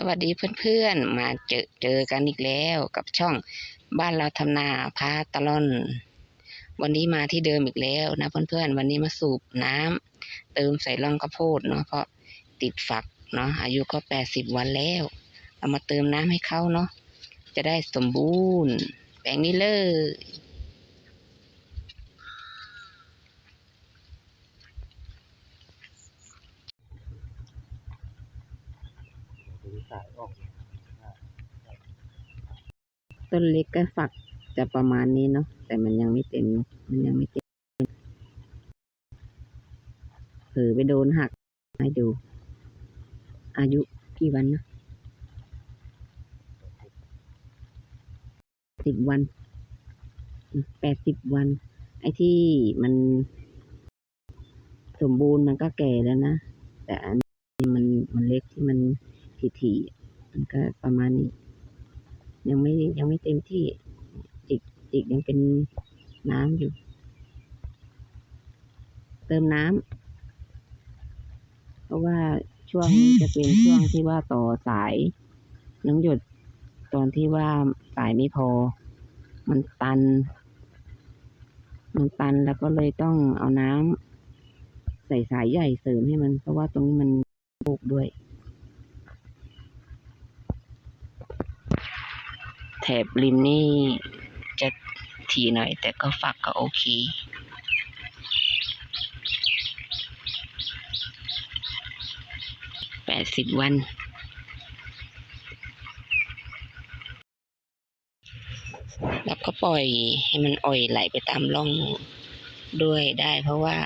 สวัสดีเพื่อนๆ มาเจอเจอกันอีกแล้วกับช่องบ้านเราทำนาพาตะล่อน วันนี้มาที่เดิมอีกแล้วนะเพื่อนๆ วันนี้มาสูบน้ำเติมใส่ร่องข้าวโพดเนาะเพราะติดฝักเนาะอายุก็แปดสิบวันแล้ว เอามาเติมน้ำให้เขาเนาะจะได้สมบูรณ์แปลงนี้เลย ต้นเล็กก็ฝักจะประมาณนี้เนาะแต่มันยังไม่เต็ม มันยังไม่เต็มเผลอไปโดนหัก ให้ดู อายุกี่วันนะสิบวันแปดสิบวัน ไอ้ที่มัน สมบูรณ์มันก็แก่แล้วนะ แต่อันนี้มันมันเล็กที่มันถี่ๆมันก็ประมาณนี้ ยังไม่ยังไม่เต็มที่จิกจิกยังเป็นน้ำอยู่ เติมน้ำเพราะว่าช่วงนี้จะเป็นช่วงที่ว่าต่อสายน้ำหยดตอนที่ว่าสายไม่พอ มันตัน มันตันแล้วก็เลยต้องเอาน้ำใส่สายใหญ่เสริมให้มัน เพราะว่าตรงนี้มันโบกด้วย ถบริมนี่จะถี่หน่อย แต่ก็ฝักก็โอเคแปดสิบวัน แล้วก็ปล่อยให้มันอ่อยไหลไปตามร่องด้วยได้เพราะว่า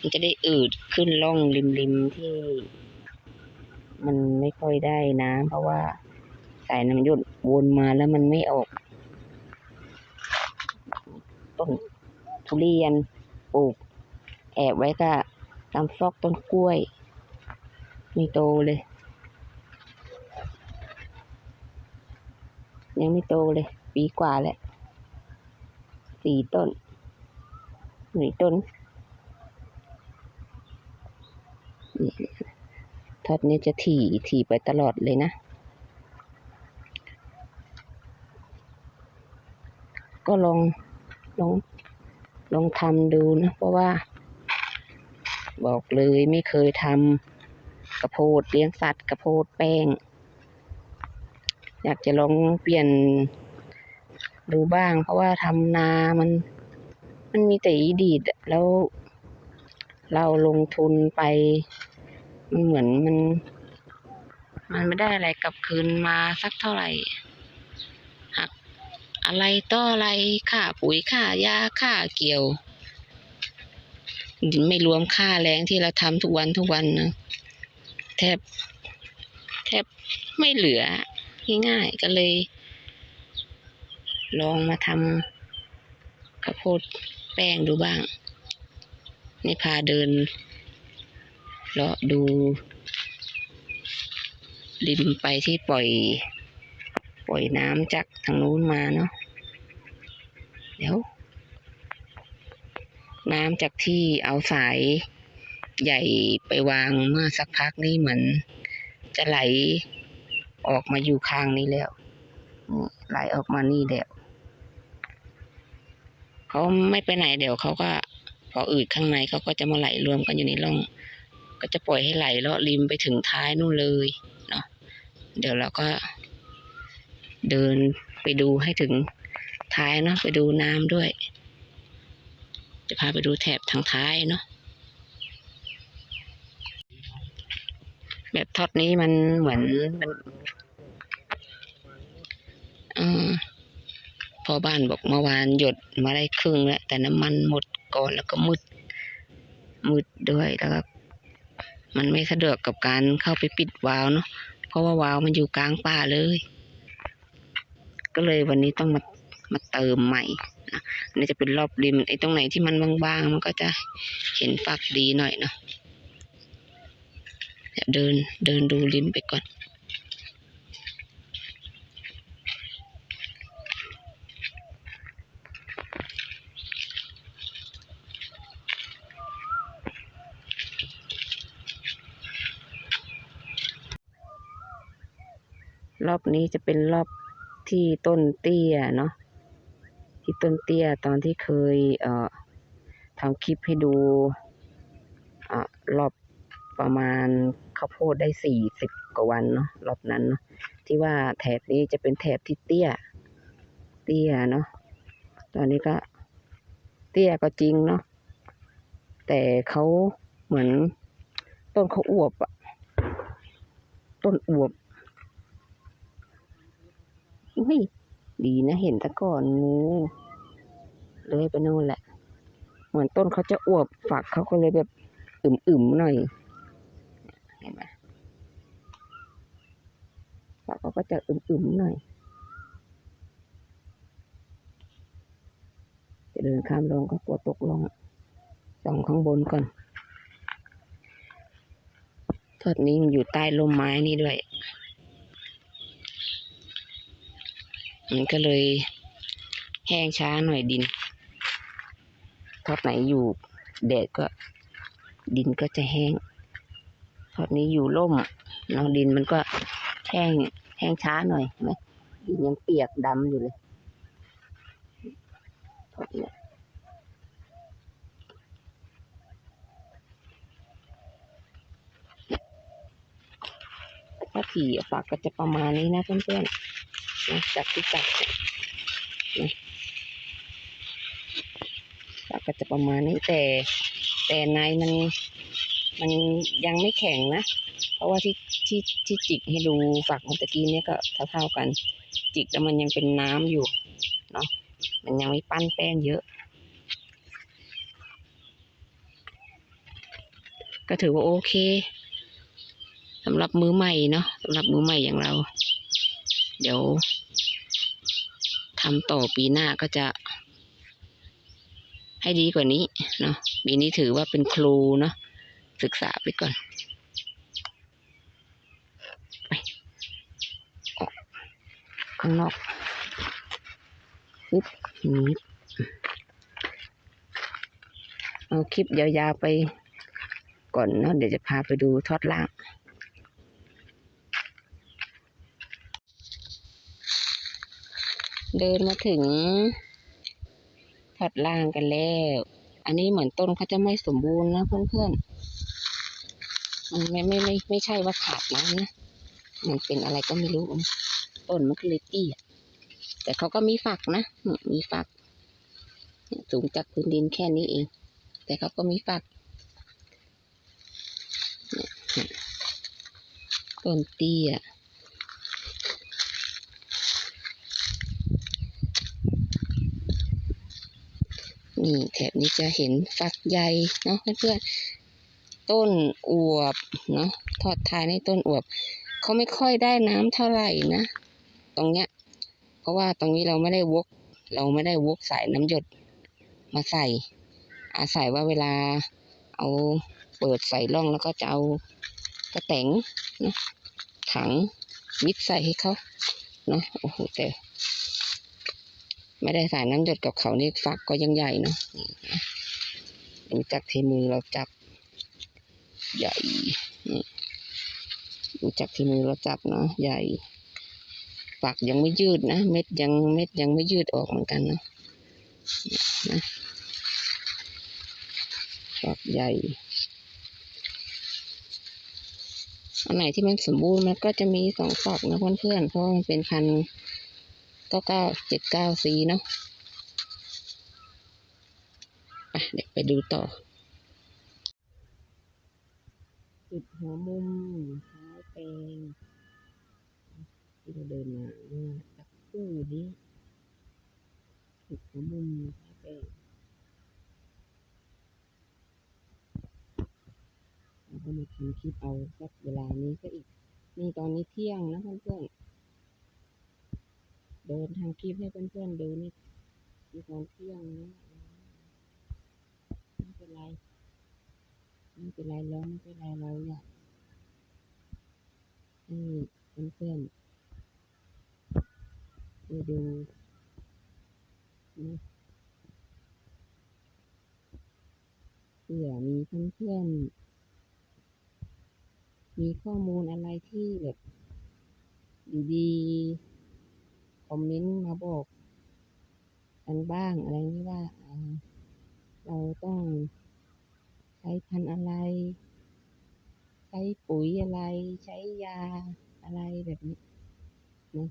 มันจะได้อืดขึ้นร่องริมๆที่ มันไม่ค่อยได้น้ำเพราะว่าสายน้ำหยด วนมาแล้วมันไม่ออก ต้นทุเรียนปลูก แอบไว้ก็ตามซอกต้นกล้วย ไมีโตเลย ยังไม่โตเลย ปีกว่าแล้วสี่ต้นหนึ่งต้นนี่ทอดนี้จะถี่ถี่ไปตลอดเลยนะ ก็ลองลองลองทำดูนะ เพราะว่า บอกเลยไม่เคยทำกระโพดเลี้ยงสัตว์กระโพดแป้ง อยากจะลองเปลี่ยนดูบ้าง เพราะว่าทำนามัน มันมีแต่อีดีดแล้ว เราลงทุนไป มันเหมือนมัน มันไม่ได้อะไรกลับคืนมาสักเท่าไหร่ อะไรต่ออะไรค่าปุ๋ยค่ายาค่าเกี่ยว ไม่รวมค่าแรงที่เราทำทุกวันทุกวันนะแทบแทบไม่เหลือง่ายๆก็เลย ลองมาทำข้าวโพดแป้งดูบ้าง นี่พาเดินเลาะดูริมไปที่ปล่อย ปล่อยน้ำจากทางนู้นมาเนาะเดี๋ยว น้ำจากที่เอาสายใหญ่ไปวางเมื่อสักพักนี่เหมือน จะไหลออกมาอยู่ข้างนี้แล้วไหลออกมานี่แล้วเขาไม่ไปไหนเดี๋ยวเขาก็พออืดข้างในเขาก็จะมาไหลรวมกันอยู่ในร่อง ก็จะปล่อยให้ไหลเลาะริมไปถึงท้ายนู่นเลยเนาะเดี๋ยวเราก็ เดินไปดูให้ถึงท้ายเนาะไปดูน้ำด้วย จะพาไปดูแถบทางท้ายเนาะแบบทอดนี้มันเหมือนมันออพอบ้านบอกเมื่อวานหยดมาได้ครึ่งแล้ว แต่น้ำมันหมดก่อนแล้วก็มืดมืดด้วยแล้วก็มันไม่สะดวกกับการเข้าไปปิดวาล์วเนาะเพราะว่าวาล์วมันอยู่กลางป่าเลย ก็เลยวันนี้ต้องมามาเติมใหม่นะนนี้จะเป็นรอบริมไอ้ตรงไหนที่มันบางๆ มันก็จะเห็นฝักดีหน่อยเนาะเดี๋ยวเดินเดินดูริมไปก่อนรอบนี้จะเป็นรอบ ที่ต้นเตี้ยเนาะที่ต้นเตี้ยตอนที่เคยเอ่อทำคลิปให้ดูอรอบประมาณข้าวโพดได้สี่สิบกว่าวันเนาะรอบนั้นเนาะที่ว่าแถบนี้จะเป็นแถบที่เตี้ย เตี้ยเนาะตอนนี้ก็ เตี้ยก็จริงเนาะแต่เขาเหมือนต้นเขาอวบอะต้นอวบ อุ้ยดีนะเห็นแต่ก่อนงูเลยไปนู่นแหละ เหมือนต้นเขาจะอวบฝักเขาก็เลยแบบอึมๆหน่อยเห็นไหมฝักเขาก็จะอึมๆหน่อยจะเดินข้ามลงก็กลัวตกลงส่องข้างบนก่อนทอดนี้มันอยู่ใต้ร่มไม้นี่ด้วย มันก็เลยแห้งช้าหน่อยดินทอดไหนอยู่แดดก็ดินก็จะแห้งทอดนี้อยู่ร่มนาะดินมันก็แห้งแห้งช้าหน่อยเห็นไหมดินยังเปียกดำอยู่เลยทอดเนี่ยถ้าถี่ฝักก็จะประมาณนี้นะเพื่อนๆ นะจากที่จับเนี่ยนะฝักก็จะประมาณนี้แต่ แต่ในมันมันยังไม่แข็งนะ เพราะว่าที่ที่ที่จิกให้ดูฝักเมื่อกี้เนี่ยก็เท่าๆกัน จิกแล้วมันยังเป็นน้ำอยู่เนาะมันยังไม่ปั้นแป้งเยอะ ก็ถือว่าโอเคสำหรับมือใหม่เนาะสำหรับมือใหม่อย่างเรา เดี๋ยวทำต่อปีหน้าก็จะ ให้ดีกว่านี้เนาะปีนี้ถือว่าเป็นครูเนาะศึกษาไปก่อนไปออกข้างนอกปึ๊บนี้เอาคลิปยาวๆไปก่อนเนาะเดี๋ยวจะพาไปดูทอดล่าง เดินมาถึงทอดล่างกันแล้ว อันนี้เหมือนต้นเขาจะไม่สมบูรณ์นะเพื่อนๆมันไม่ไม่ไม่ไม่ใช่ว่าขาดน้ำนะมันเป็นอะไรก็ไม่รู้ต้นมันก็เลยเตี้ยแต่เขาก็มีฝักนะมีฝัก สูงจากพื้นดินแค่นี้เอง แต่เขาก็มีฝักต้นเตี้ย นี่แถบนี้จะเห็นฝักใหญ่เนาะเพื่อนๆต้นอวบเนาะทอดทายในต้นอวบเขาไม่ค่อยได้น้ำเท่าไหร่นะ ตรงเนี้ย เพราะว่าตรงนี้เราไม่ได้วก เราไม่ได้วกสายน้ำหยดมาใส่ อาศัยว่าเวลาเอาเปิดใส่ร่องแล้วก็จะเอากระแตงนะถังมิดใส่ให้เขาเนาะโอ้โหแต่ ไม่ได้สายน้ำหยดกับเขานี่ฝักก็ยังใหญ่เนาะดูจากที่มือเราจับ ใหญ่ดูจากที่มือเราจับเนาะใหญ่ฝักยังไม่ยืดนะเม็ดยังเม็ดยังไม่ยืดออกเหมือนกันเนาะนะฝักใหญ่อันไหนที่มันสมบูรณ์มันก็จะมีสองฝักนะเพื่อนๆเพราะมันเป็นพันธุ์ เก้าเก้าเจ็ดเก้าซีเนาะอะเดี๋ยวไปดูต่อ จุดหัวมุมท้ายแปลงที่เราเดินมาเมื่อสักครู่นี้จุดหัวมุมท้ายแปลงแล้วก็มาทำคลิปเอาสักเวลานี้ก็อีก นี่ตอนนี้เที่ยงนะเพื่อนๆ เดินทางคลิปให้เพื่อนๆดูนี่มีตอนเที่ยงนะไม่เป็นไรไม่เป็นไรแล้วไม่เป็นไรเราอยากให้เพื่อนๆได้ดูนะเผื่อมีเพื่อนๆมีข้อมูลอะไรที่แบบดีๆ คอมเมนต์มาบอกกันบ้างอะไรนี้ว่าเราต้องใช้พันอะไร ใช้ปุ๋ยอะไร ใช้ยาอะไรแบบนี้นะ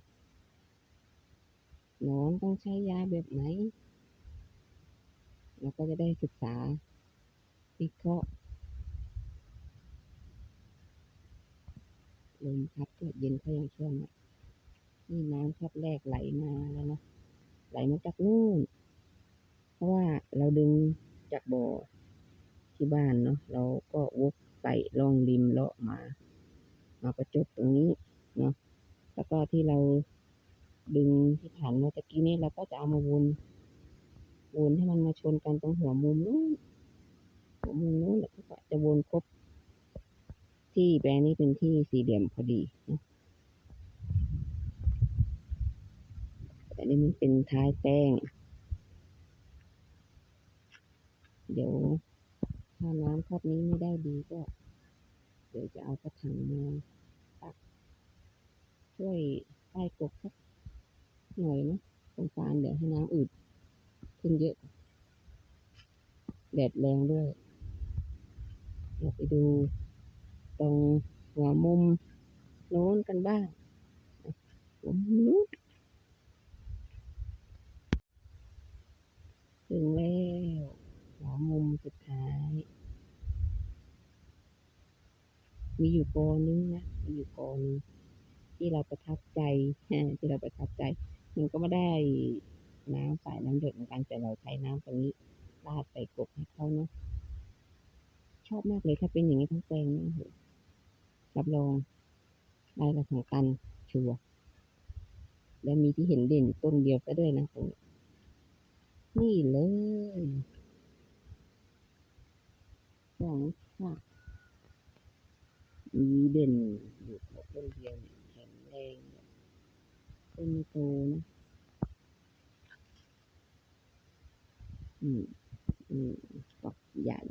หนอนต้องใช้ยาแบบไหนเราก็จะได้ศึกษาวิเคราะห์ลมพัดก็เย็นเขายังช่วงอะ นี่น้ำพัดแรกไหลมาแล้วนะไหลมาจากนู่น เพราะว่าเราดึงจากบ่อที่บ้านเนาะเราก็วกใส่ล่องริมเลาะมา มาประจบตรงนี้เนาะแล้วก็ที่เราดึงที่ผ่านเมื่อตะกี้นี้เราก็จะเอามาวนวนให้มันมาชนกันตรงหัวมุมนู้นหัวมุมนู้นแล้วก็จะวนครบที่แปลงนี้เป็นที่สี่เหลี่ยมพอดีนะ แต่นี่มันเป็นท้ายแป้ง เดี๋ยวถ้าน้ำทับนี้ไม่ได้ดีก็ เดี๋ยวจะเอากระถางมาตัก ช่วยใต้กบสักหน่อยนะสงสารเดี๋ยวให้น้ำอืดขึ้นเยอะแดดแรงด้วยเดี๋ยวไปดูตรงหัวมุมโน้นกันบ้างหัวมุมนู้น ถึงแล้วหัวมุมสุดท้าย มีอยู่กอนึงนะ มีอยู่กอนึงที่เราประทับใจที่เราประทับใจ มันก็ไม่ได้น้ำสายน้ำเดือดเหมือนกันแต่เราใช้น้ำตรงนี้ราดใส่กบให้เขาเนาะชอบมากเลยถ้าเป็นอย่างนี้ทั้งแปลงนะหรับรองได้ละของตันชัวร์และมีที่เห็นเด่นต้นเดียวก็ด้วยนะตรงนี้ นี่เลยสองฝักมีเด่นอยู่แค่ต้นเดียวเนี่ยแข็งแรงเนี่ยต้นโตนะอืมอืมฝักใหญ่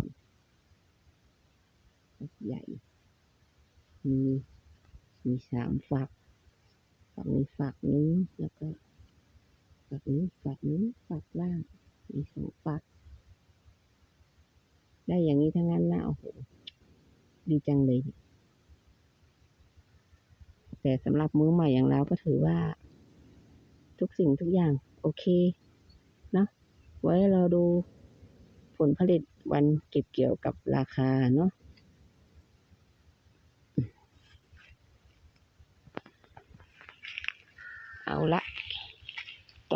ฝักใหญ่ มีมีสามฝัก ฝักนี้ฝักนึงแล้วก็ ฝักนี้ฝักนี้ฝักล่างมีสองฝัก ได้อย่างนี้ทั้งนั้นนะโอ้โหดีจังเลย แต่สำหรับมือใหม่อย่างเราก็ถือว่า ทุกสิ่งทุกอย่าง โอเคเนะไว้เราดูผลผลิตวันเก็บเกี่ยวกับราคาเนาะเอาละ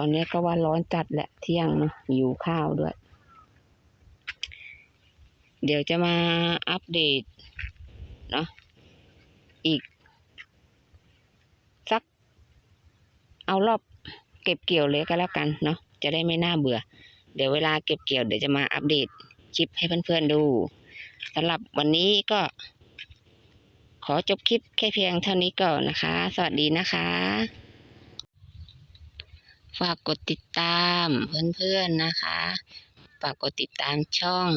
อนนี้ก็ว่าร้อนจัดแหละเที่ยงเนาะหิวข้าวด้วย เดี๋ยวจะมาอัปเดตเนาะอีก สัก เอารอบเก็บเกี่ยวเลยก็แล้วกันเนาะจะได้ไม่น่าเบื่อ เดี๋ยวเวลาเก็บเกี่ยวเดี๋ยวจะมาอัปเดตคลิปให้เพื่อนๆดูสำหรับวันนี้ก็ ขอจบคลิปแค่เพียงเท่านี้ก่อนนะคะ สวัสดีนะคะ ฝากกดติดตามเพื่อนๆนะคะ ฝากกดติดตามช่อง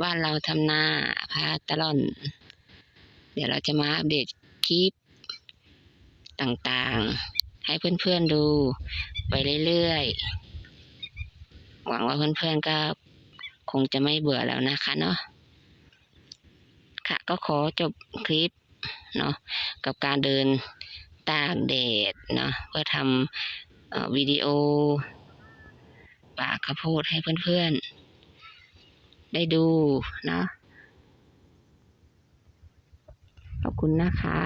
บ้านเราทำนาพาตลอน เดี๋ยวเราจะมาอัปเดตคลิปต่างๆ ให้เพื่อนๆดูไปเรื่อยๆ หวังว่าเพื่อนๆก็คงจะไม่เบื่อแล้วนะคะเนาะค่ะก็ขอจบคลิปเนาะกับการเดินตากแดดเนาะเพื่อทำ วิดีโอปากข้าโพดให้เพื่อนๆ ได้ดูนะขอบคุณนะคะ